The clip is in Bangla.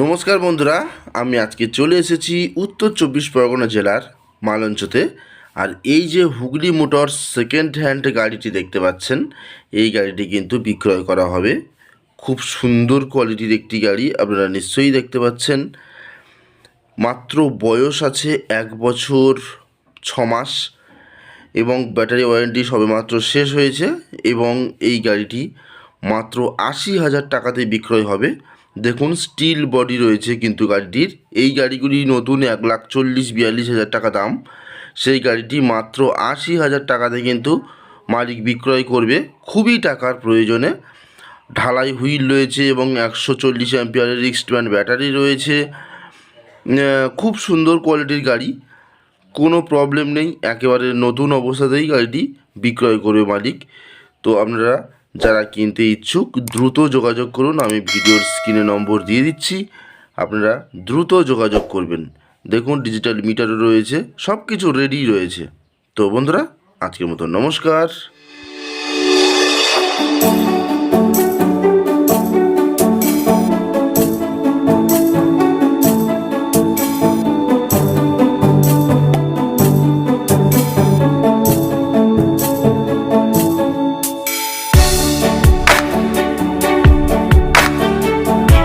নমস্কার বন্ধুরা, আমি আজকে চলে এসেছি উত্তর চব্বিশ পরগনা জেলার মালঞ্চতে। আর এই যে হুগলি মোটরস সেকেন্ড হ্যান্ড গাড়িটি দেখতে পাচ্ছেন, এই গাড়িটি কিন্তু বিক্রয় করা হবে। খুব সুন্দর কোয়ালিটির একটি গাড়ি, আপনারা নিশ্চয়ই দেখতে পাচ্ছেন। মাত্র বয়স আছে এক বছর ছ মাস, এবং ব্যাটারি ওয়ারেন্টি সবেমাত্র শেষ হয়েছে, এবং এই গাড়িটি মাত্র আশি হাজার টাকাতে বিক্রয় হবে। দেখুন স্টিল বডি রয়েছে কিন্তু গাড়িটির। এই গাড়িগুলি নতুন এক লাখ চল্লিশ, বিয়াল্লিশ হাজার টাকা দাম। সেই গাড়িটি মাত্র আশি হাজার টাকাতে কিন্তু মালিক বিক্রয় করবে। খুবই টাকার প্রয়োজনে। ঢালাই হুইল রয়েছে এবং একশো চল্লিশ অ্যাম্পিয়ারের রিক্সব্যান্ড ব্যাটারি রয়েছে। খুব সুন্দর কোয়ালিটির গাড়ি। কোনো প্রবলেম নেই, একেবারে নতুন অবস্থাতেই গাড়িটি বিক্রয় করবে মালিক। তো আপনারা যারা কিনতে ইচ্ছুক, দ্রুত যোগাযোগ করুন। আমি ভিডিওর স্ক্রিনে নম্বর দিয়ে দিচ্ছি। আপনারা দ্রুত যোগাযোগ করবেন। দেখুন, ডিজিটাল মিটারও রয়েছে সব কিছু রেডি রয়েছে। তো বন্ধুরা, আজকের মতো নমস্কার।